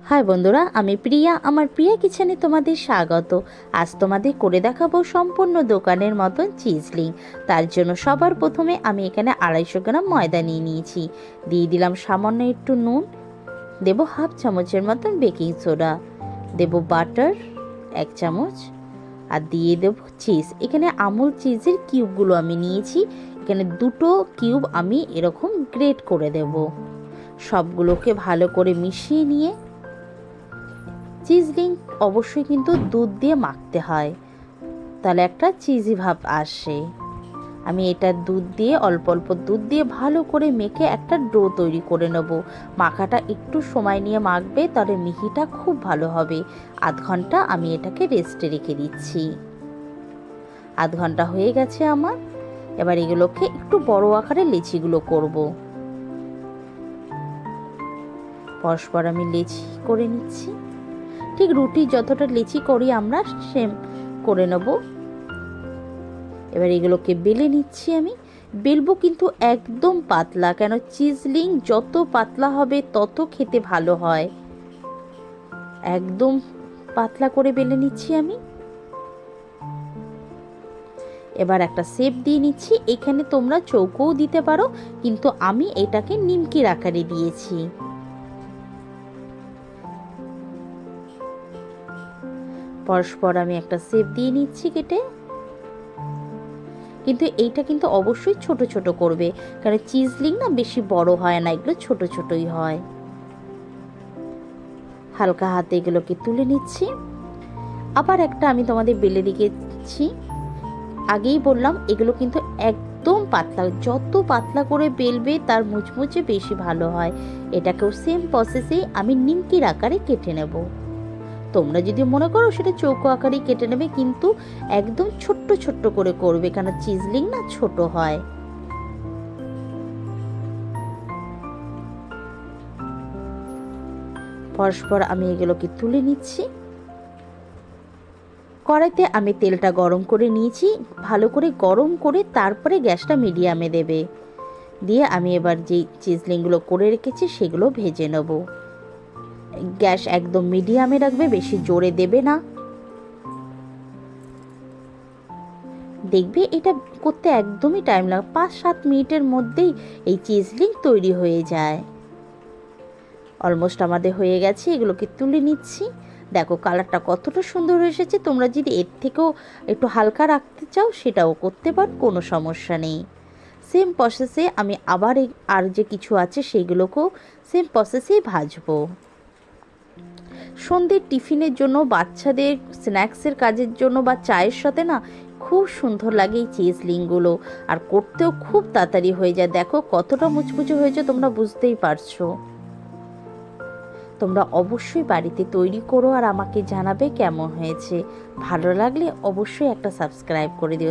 High বন্ধুরা, আমি প্রিয়া। আমার প্রিয়া কিচেনে তোমাদের স্বাগত। আজ তোমাদের করে দেখাবো সম্পূর্ণ দোকানের মতন চিজলিং তার জন্য সবার প্রথমে আমি এখানে আড়াইশো গ্রাম ময়দা নিয়ে নিয়েছি। দিয়ে দিলাম সামান্য একটু নুন। দেব হাফ চামচের মতন বেকিং সোডা। দেব বাটার, এক চামচ। আর দিয়ে দেব চিজ। এখানে আমুল চিজের কিউবগুলো আমি নিয়েছি। এখানে দুটো কিউব আমি এরকম গ্রেট করে দেব। সবগুলোকে ভালো করে মিশিয়ে নিয়ে চিজলিং অবশ্যই কিন্তু দুধ দিয়ে মাখতে হয়। তাহলে একটা চিজি ভাব আসে। আমি এটা দুধ দিয়ে, অল্প অল্প দুধ দিয়ে ভালো করে মেখে একটা ডো তৈরি করে নেব। মাখাটা একটু সময় নিয়ে মাখবে, তাহলে মিহিটা খুব ভালো হবে। আধ ঘণ্টা আমি এটাকে রেস্টে রেখে দিচ্ছি। আধ ঘণ্টা হয়ে গেছে আমার। এবার এগুলোকে একটু বড় আকারে লেচিগুলো করব। পরস্পর আমি লেচি করে নিচ্ছি। ঠিক রুটি যতটা লিচি করি আমরা সেম করে নেব। এবার এগুলোকে বেলে নিচ্ছি আমি। বেলবো কিন্তু একদম পাতলা, কেন চিজলিং যত পাতলা হবে তত খেতে ভালো হয়। একদম পাতলা করে বেলে নিচ্ছি আমি। এবার একটা শেপ দিয়ে নিচ্ছি, এখানে তোমরা চৌকোও দিতে পারো, কিন্তু আমি এটাকে নিমকির আকারে দিয়েছি। পরস্পর আমি একটা সেপ দিয়ে নিচ্ছি কেটে। কিন্তু এইটা কিন্তু অবশ্যই ছোট ছোট করবে, কারণ চিজলিং না বেশি বড় হয় না, এগুলো ছোট ছোটই হয়। হালকা হাতে এগুলোকে তুলে নিচ্ছি। আবার একটা আমি তোমাদের বেলে দিয়েছি। আগেই বললাম, এগুলো কিন্তু একদম পাতলা, যত পাতলা করে বেলবে তার মুচমুচে বেশি ভালো হয়। এটাকেও সেম প্রসেসেই আমি নিমকির আকারে কেটে নেব। তোমরা যদি মনে করো সেটা চৌকো আকারেই কেটে নেবে, কিন্তু একদম ছোট্ট ছোট্ট করে করবে, কেন চিজলিং না ছোট হয়। পরস্পর আমি এগুলোকে তুলে নিচ্ছি। কড়াইতে আমি তেলটা গরম করে নিয়েছি, ভালো করে গরম করে তারপরে গ্যাসটা মিডিয়ামে দেবে। দিয়ে আমি এবার যে চিজলিংগুলো করে রেখেছি, সেগুলো ভেজে নেব। গ্যাস একদম মিডিয়ামে রাখবে, বেশি জোরে দেবে না। দেখবে এটা করতে একদমই টাইম লাগে পাঁচ সাত মিনিটের মধ্যেই এই চিজলিং তৈরি হয়ে যায়। অলমোস্ট আমাদের হয়ে গেছে, এগুলোকে তুলে নিচ্ছি। দেখো কালারটা কতটা সুন্দর এসেছে, তোমরা যদি এর থেকেও একটু হালকা রাখতে চাও, সেটাও করতে পারো, কোনো সমস্যা নেই। সেম প্রসেসে আমি আবার আর যে কিছু আছে, সেগুলোকেও সেম প্রসেসেই ভাজবো। সন্ধ্যের টিফিনের জন্য বাচ্চাদের স্ন্যাক্সের কাজের জন্য বা চায়ের সাথে না খুব সুন্দর লাগে এই চিজলিংগুলো আর করতেও খুব তাড়াতাড়ি হয়ে যায়। দেখো কতটা মুচমুচে হয়েছে, তোমরা বুঝতেই পারছ। তোমরা অবশ্যই বাড়িতে তৈরি করো আর আমাকে জানাবে কেমন হয়েছে। ভালো লাগলে অবশ্যই একটা সাবস্ক্রাইব করে দিও।